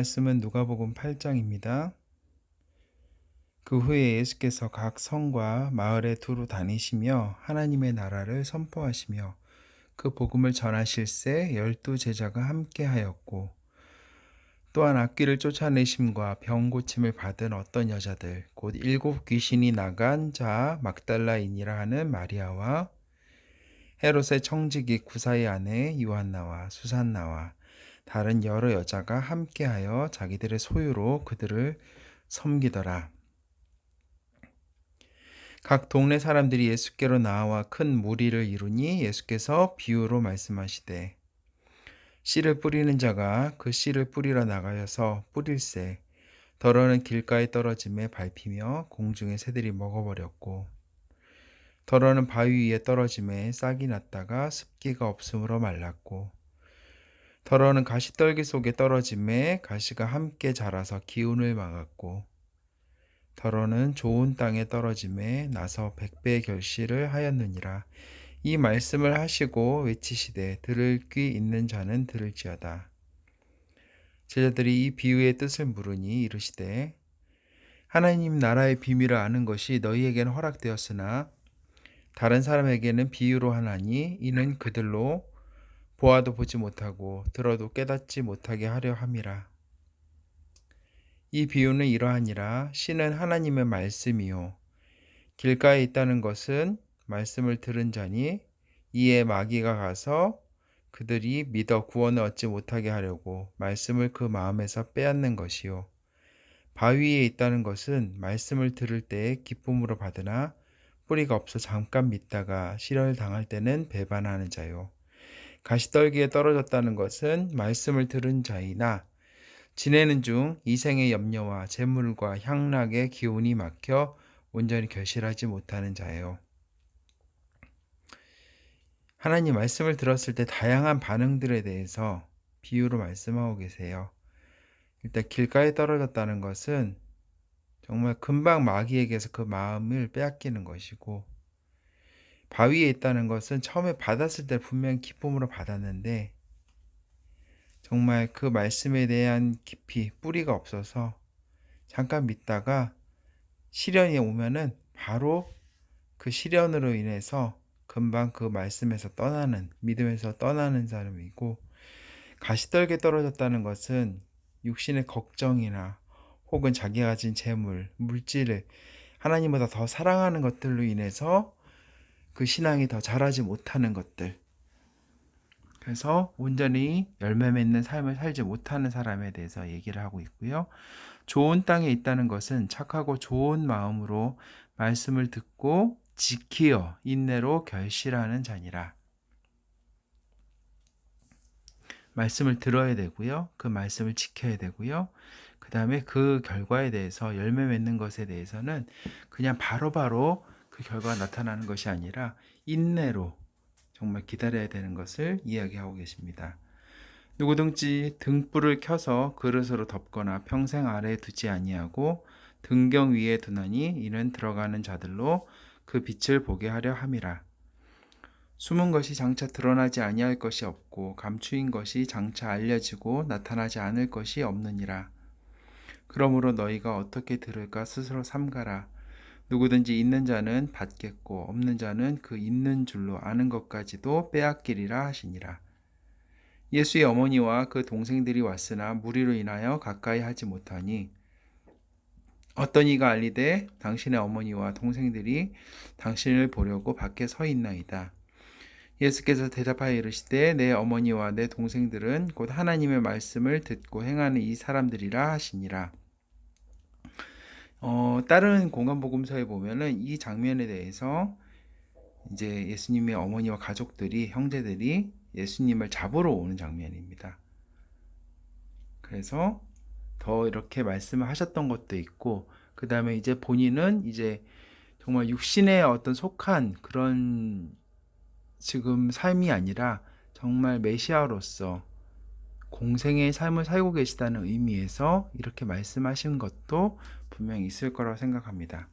말씀은 누가복음 8장입니다. 그 후에 예수께서 각 성과 마을에 두루 다니시며 하나님의 나라를 선포하시며 그 복음을 전하실새 열두 제자가 함께하였고 또한 악귀를 쫓아내심과 병 고침을 받은 어떤 여자들 곧 일곱 귀신이 나간 자 막달라인이라 하는 마리아와 헤롯의 청지기 구사의 아내 요한나와 수산나와 다른 여러 여자가 함께하여 자기들의 소유로 그들을 섬기더라. 각 동네 사람들이 예수께로 나와 큰 무리를 이루니 예수께서 비유로 말씀하시되 씨를 뿌리는 자가 그 씨를 뿌리러 나가서 뿌릴새 더러는 길가에 떨어짐에 밟히며 공중의 새들이 먹어버렸고 더러는 바위 위에 떨어짐에 싹이 났다가 습기가 없으므로 말랐고 더러는 가시떨기 속에 떨어짐에 가시가 함께 자라서 기운을 막았고 더러는 좋은 땅에 떨어짐에 나서 백배의 결실을 하였느니라. 이 말씀을 하시고 외치시되 들을 귀 있는 자는 들을지어다. 제자들이 이 비유의 뜻을 물으니 이르시되 하나님 나라의 비밀을 아는 것이 너희에게는 허락되었으나 다른 사람에게는 비유로 하나니 이는 그들로 보아도 보지 못하고 들어도 깨닫지 못하게 하려 함이라. 이 비유는 이러하니라. 신은 하나님의 말씀이요. 길가에 있다는 것은 말씀을 들은 자니 이에 마귀가 가서 그들이 믿어 구원을 얻지 못하게 하려고 말씀을 그 마음에서 빼앗는 것이요. 바위에 있다는 것은 말씀을 들을 때에 기쁨으로 받으나 뿌리가 없어 잠깐 믿다가 실현을 당할 때는 배반하는 자요 가시떨기에 떨어졌다는 것은 말씀을 들은 자이나 지내는 중 이생의 염려와 재물과 향락의 기운이 막혀 온전히 결실하지 못하는 자예요. 하나님 말씀을 들었을 때 다양한 반응들에 대해서 비유로 말씀하고 계세요. 일단 길가에 떨어졌다는 것은 정말 금방 마귀에게서 그 마음을 빼앗기는 것이고 바위에 있다는 것은 처음에 받았을 때 분명 기쁨으로 받았는데 정말 그 말씀에 대한 깊이 뿌리가 없어서 잠깐 믿다가 시련이 오면은 바로 그 시련으로 인해서 금방 그 말씀에서 떠나는 믿음에서 떠나는 사람이고 가시떨게 떨어졌다는 것은 육신의 걱정이나 혹은 자기가 가진 재물, 물질을 하나님보다 더 사랑하는 것들로 인해서 그 신앙이 더 자라지 못하는 것들. 그래서 온전히 열매 맺는 삶을 살지 못하는 사람에 대해서 얘기를 하고 있고요. 좋은 땅에 있다는 것은 착하고 좋은 마음으로 말씀을 듣고 지키어 인내로 결실하는 자니라. 말씀을 들어야 되고요. 그 말씀을 지켜야 되고요. 그 다음에 그 결과에 대해서 열매 맺는 것에 대해서는 그냥 바로바로 바로 그 결과가 나타나는 것이 아니라 인내로 정말 기다려야 되는 것을 이야기하고 계십니다. 누구든지 등불을 켜서 그릇으로 덮거나 평생 아래에 두지 아니하고 등경 위에 두나니 이는 들어가는 자들로 그 빛을 보게 하려 함이라. 숨은 것이 장차 드러나지 아니할 것이 없고 감추인 것이 장차 알려지고 나타나지 않을 것이 없느니라. 그러므로 너희가 어떻게 들을까 스스로 삼가라. 누구든지 있는 자는 받겠고 없는 자는 그 있는 줄로 아는 것까지도 빼앗기리라 하시니라. 예수의 어머니와 그 동생들이 왔으나 무리로 인하여 가까이 하지 못하니 어떤 이가 알리되 당신의 어머니와 동생들이 당신을 보려고 밖에 서 있나이다. 예수께서 대답하여 이르시되 내 어머니와 내 동생들은 곧 하나님의 말씀을 듣고 행하는 이 사람들이라 하시니라. 어, 다른 공간복음서에 보면은 이 장면에 대해서 이제 예수님의 어머니와 가족들이 형제들이 예수님을 잡으러 오는 장면입니다. 그래서 더 이렇게 말씀을 하셨던 것도 있고 그 다음에 이제 본인은 이제 정말 육신의 어떤 속한 그런 지금 삶이 아니라 정말 메시아로서 공생의 삶을 살고 계시다는 의미에서 이렇게 말씀하신 것도 분명히 있을 거라고 생각합니다.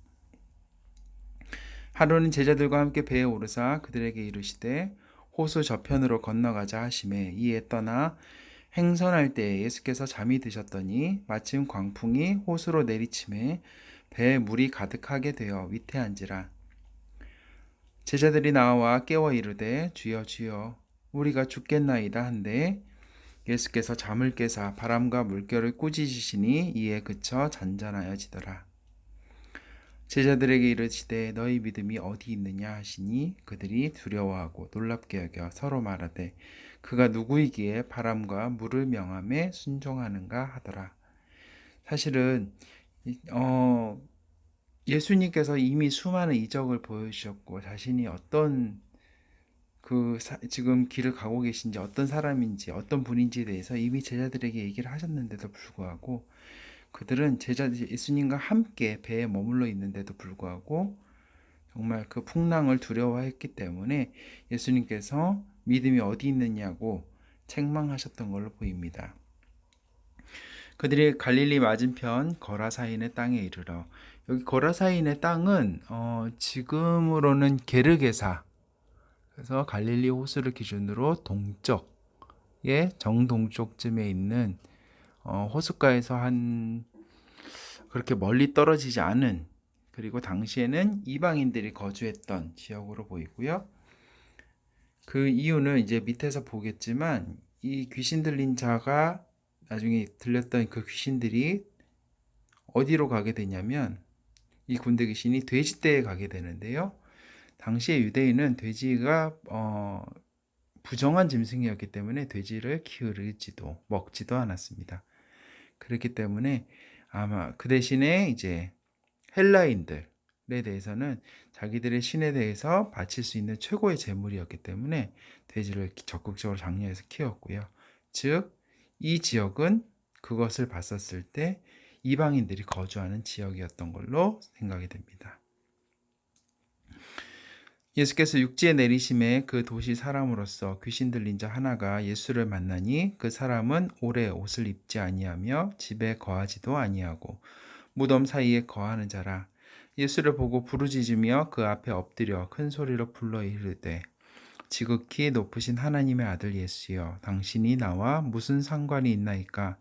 하루는 제자들과 함께 배에 오르사 그들에게 이르시되 호수 저편으로 건너가자 하심에 이에 떠나 행선할 때 예수께서 잠이 드셨더니 마침 광풍이 호수로 내리침에 배에 물이 가득하게 되어 위태한지라 제자들이 나와 깨워 이르되 주여 주여 우리가 죽겠나이다 한데 예수께서 잠을 깨사 바람과 물결을 꾸짖으시니 이에 그쳐 잔잔하여지더라. 제자들에게 이르시되 너희 믿음이 어디 있느냐? 하시니 그들이 두려워하고 놀랍게 여겨 서로 말하되 그가 누구이기에 바람과 물을 명함에 순종하는가? 하더라. 사실은 어 예수님께서 이미 수많은 이적을 보여주셨고 자신이 어떤 그 사, 지금 길을 가고 계신지 어떤 사람인지 어떤 분인지에 대해서 이미 제자들에게 얘기를 하셨는데도 불구하고 그들은 제자 예수님과 함께 배에 머물러 있는데도 불구하고 정말 그 풍랑을 두려워했기 때문에 예수님께서 믿음이 어디 있느냐고 책망하셨던 걸로 보입니다. 그들이 갈릴리 맞은편 거라사인의 땅에 이르러 여기 거라사인의 땅은 어, 지금으로는 게르게사 그래서 갈릴리 호수를 기준으로 동쪽에 정동쪽쯤에 있는 어, 호숫가에서 한 그렇게 멀리 떨어지지 않은 그리고 당시에는 이방인들이 거주했던 지역으로 보이고요. 그 이유는 이제 밑에서 보겠지만 이 귀신 들린 자가 나중에 들렸던 그 귀신들이 어디로 가게 되냐면 이 군대 귀신이 돼지떼에 가게 되는데요. 당시에 유대인은 돼지가 어, 부정한 짐승이었기 때문에 돼지를 키우지도 먹지도 않았습니다. 그렇기 때문에 아마 그 대신에 이제 헬라인들에 대해서는 자기들의 신에 대해서 바칠 수 있는 최고의 재물이었기 때문에 돼지를 적극적으로 장려해서 키웠고요. 즉, 이 지역은 그것을 봤었을 때 이방인들이 거주하는 지역이었던 걸로 생각이 됩니다. 예수께서 육지에 내리심에 그 도시 사람으로서 귀신 들린 자 하나가 예수를 만나니 그 사람은 오래 옷을 입지 아니하며 집에 거하지도 아니하고 무덤 사이에 거하는 자라. 예수를 보고 부르짖으며 그 앞에 엎드려 큰 소리로 불러 이르되 지극히 높으신 하나님의 아들 예수여 당신이 나와 무슨 상관이 있나이까?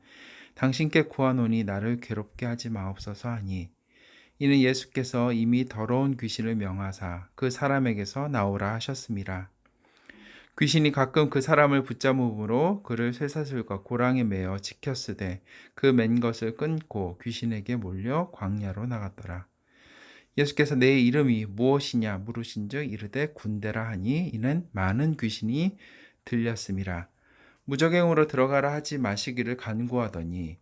당신께 구하노니 나를 괴롭게 하지 마옵소서 하니 이는 예수께서 이미 더러운 귀신을 명하사 그 사람에게서 나오라 하셨습니다. 귀신이 가끔 그 사람을 붙잡음으로 그를 쇠사슬과 고랑에 매어 지켰으되 그 맨 것을 끊고 귀신에게 몰려 광야로 나갔더라. 예수께서 내 이름이 무엇이냐 물으신즉 이르되 군대라 하니 이는 많은 귀신이 들렸음이라. 무적행으로 들어가라 하지 마시기를 간구하더니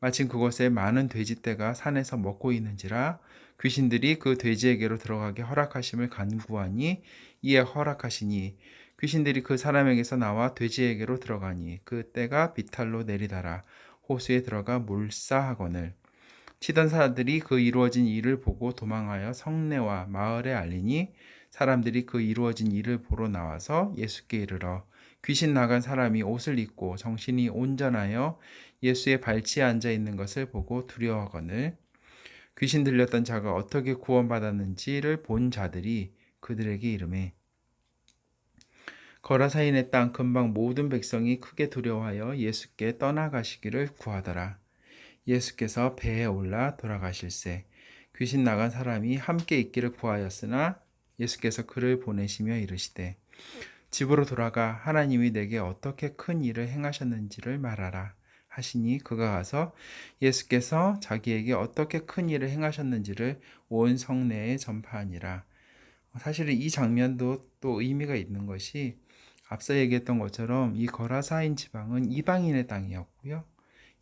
마침 그곳에 많은 돼지떼가 산에서 먹고 있는지라 귀신들이 그 돼지에게로 들어가게 허락하심을 간구하니 이에 허락하시니 귀신들이 그 사람에게서 나와 돼지에게로 들어가니 그 떼가 비탈로 내리다라. 호수에 들어가 몰사하거늘. 치던 사람들이 그 이루어진 일을 보고 도망하여 성내와 마을에 알리니 사람들이 그 이루어진 일을 보러 나와서 예수께 이르러 귀신 나간 사람이 옷을 입고 정신이 온전하여 예수의 발치에 앉아 있는 것을 보고 두려워하거늘 귀신 들렸던 자가 어떻게 구원받았는지를 본 자들이 그들에게 이름해 거라사인의 땅 근방 모든 백성이 크게 두려워하여 예수께 떠나가시기를 구하더라. 예수께서 배에 올라 돌아가실새 귀신 나간 사람이 함께 있기를 구하였으나 예수께서 그를 보내시며 이르시되 집으로 돌아가 하나님이 내게 어떻게 큰 일을 행하셨는지를 말하라. 하시니 그가 가서 예수께서 자기에게 어떻게 큰 일을 행하셨는지를 온 성내에 전파하니라. 사실은 이 장면도 또 의미가 있는 것이 앞서 얘기했던 것처럼 이 거라사인 지방은 이방인의 땅이었고요.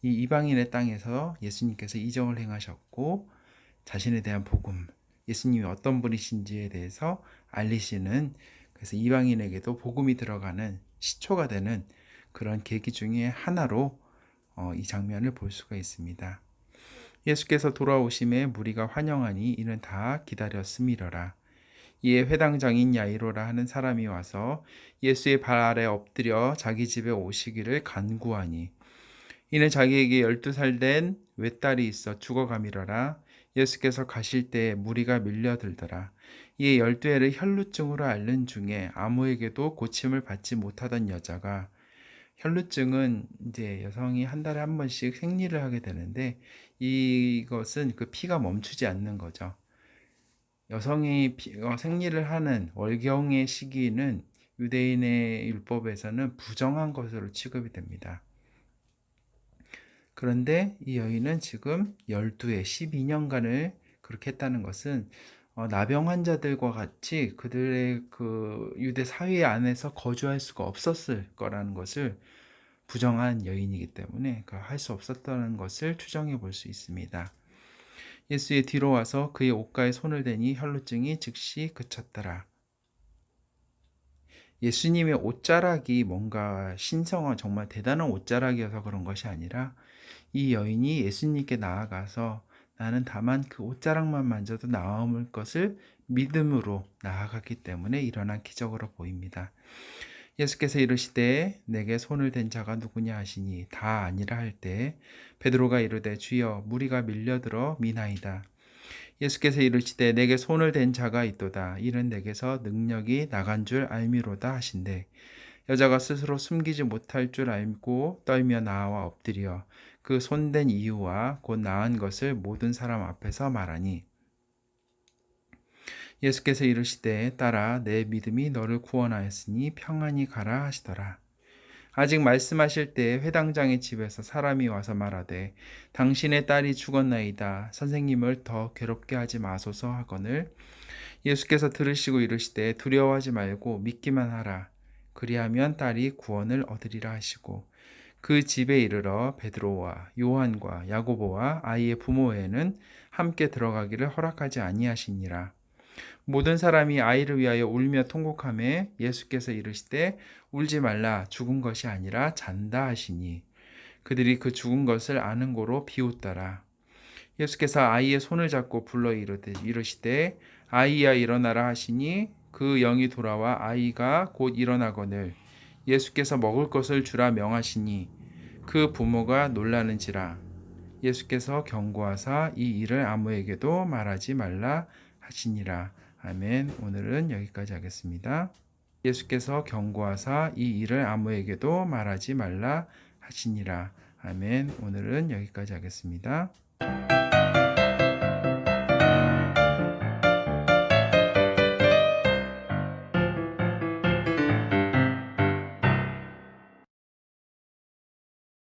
이 이방인의 땅에서 예수님께서 이정을 행하셨고 자신에 대한 복음, 예수님이 어떤 분이신지에 대해서 알리시는 그래서 이방인에게도 복음이 들어가는 시초가 되는 그런 계기 중에 하나로 어, 이 장면을 볼 수가 있습니다. 예수께서 돌아오심에 무리가 환영하니 이는 다 기다렸음이러라. 이에 회당장인 야이로라 하는 사람이 와서 예수의 발 아래 엎드려 자기 집에 오시기를 간구하니 이는 자기에게 열두 살 된 외딸이 있어 죽어가미러라. 예수께서 가실 때 무리가 밀려들더라. 이에 열두 해를 혈루증으로 앓는 중에 아무에게도 고침을 받지 못하던 여자가 혈루증은 이제 여성이 한 달에 한 번씩 생리를 하게 되는데 이것은 그 피가 멈추지 않는 거죠. 여성이 피- 어, 생리를 하는 월경의 시기는 유대인의 율법에서는 부정한 것으로 취급이 됩니다. 그런데 이 여인은 지금 12에 12년간을 그렇게 했다는 것은 어, 나병 환자들과 같이 그들의 그 유대 사회 안에서 거주할 수가 없었을 거라는 것을 부정한 여인이기 때문에 그할수 없었다는 것을 추정해 볼 수 있습니다. 예수의 뒤로 와서 그의 옷가에 손을 대니 혈루증이 즉시 그쳤더라. 예수님의 옷자락이 뭔가 신성한 정말 대단한 옷자락이어서 그런 것이 아니라 이 여인이 예수님께 나아가서 나는 다만 그 옷자락만 만져도 나음을 것을 믿음으로 나아갔기 때문에 일어난 기적으로 보입니다. 예수께서 이르시되 내게 손을 댄 자가 누구냐 하시니 다 아니라 할 때 베드로가 이르되 주여 무리가 밀려들어 미나이다. 예수께서 이르시되 내게 손을 댄 자가 있도다. 이는 내게서 능력이 나간 줄 알미로다 하신대. 여자가 스스로 숨기지 못할 줄 알고 떨며 나와 엎드려 그 손댄 이유와 곧 나은 것을 모든 사람 앞에서 말하니 예수께서 이르시되 딸아 내 믿음이 너를 구원하였으니 평안히 가라 하시더라. 아직 말씀하실 때 회당장의 집에서 사람이 와서 말하되 당신의 딸이 죽었나이다. 선생님을 더 괴롭게 하지 마소서 하거늘 예수께서 들으시고 이르시되 두려워하지 말고 믿기만 하라. 그리하면 딸이 구원을 얻으리라 하시고 그 집에 이르러 베드로와 요한과 야고보와 아이의 부모에는 함께 들어가기를 허락하지 아니하시니라. 모든 사람이 아이를 위하여 울며 통곡함에 예수께서 이르시되 울지 말라 죽은 것이 아니라 잔다 하시니 그들이 그 죽은 것을 아는 고로 비웃더라. 예수께서 아이의 손을 잡고 불러 이르시되 아이야 일어나라 하시니 그 영이 돌아와 아이가 곧 일어나거늘 예수께서 먹을 것을 주라 명하시니 그 부모가 놀라는지라. 예수께서 경고하사 이 일을 아무에게도 말하지 말라 하시니라. 아멘. 오늘은 여기까지 하겠습니다. 예수께서 경고하사 이 일을 아무에게도 말하지 말라 하시니라. 아멘. 오늘은 여기까지 하겠습니다.